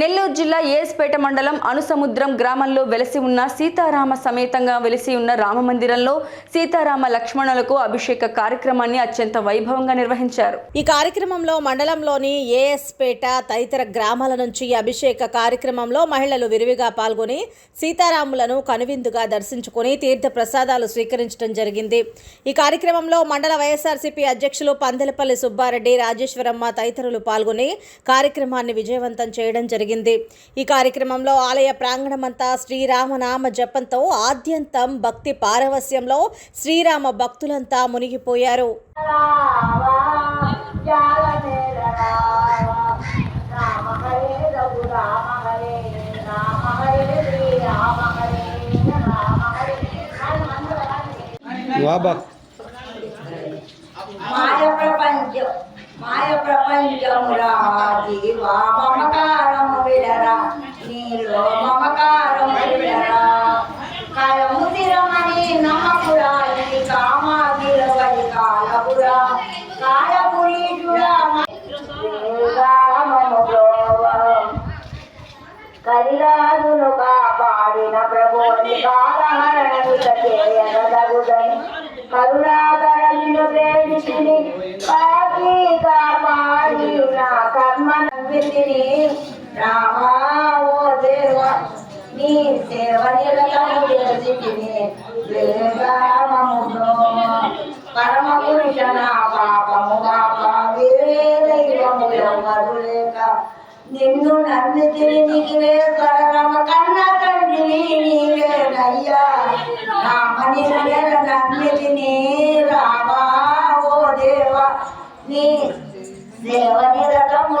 నెల్లూరు జిల్లా ఏస్పేట మండలం అనుసముద్రం గ్రామంలో వెలసి ఉన్న సీతారామ సమేతంగా వెలిసి ఉన్న రామ మందిరంలో సీతారామ లక్ష్మణులకు అభిషేక కార్యక్రమాన్ని అత్యంత వైభవంగా నిర్వహించారు. ఈ కార్యక్రమంలో మండలంలోని ఏఎస్పేట తదితర గ్రామాల నుంచి అభిషేక కార్యక్రమంలో మహిళలు విరివిగా పాల్గొని సీతారాములను కనువిందుగా దర్శించుకుని తీర్థ ప్రసాదాలు స్వీకరించడం జరిగింది. ఈ కార్యక్రమంలో మండల వైఎస్ఆర్సీపీ అధ్యక్షులు పందెలపల్లి సుబ్బారెడ్డి రాజేశ్వరమ్మ తదితరులు పాల్గొని కార్యక్రమాన్ని విజయవంతం చేయడం జరిగింది. ఈ కార్యక్రమంలో ఆలయ ప్రాంగణమంతా శ్రీరామనామ జపంతో ఆద్యంతం భక్తి పారవస్యంలో శ్రీరామ భక్తులంతా మునిగిపోయారు. రామ ప్రపంచమురా జీవా మమకారము విడరా నీలో మమకారము విడరా కలము తిరమని నమ్మకురా ఇది కామాగిలవని కాలపురా కాలపురీషుడా కరిరాజును కాపాడిన ప్రభుని కాలహరణ కర్మ విధిని రామా ఓ దేవ నీ సేవ నిరతము పరమ పురుష నా పాపము పాపము లేక. నిన్ను నన్ను తిరిగి వేసరమ కన్న తండ్రి నీవేనయ్యా రామని నన్ను తిని రామా ఓ దేవ నీ de manera tan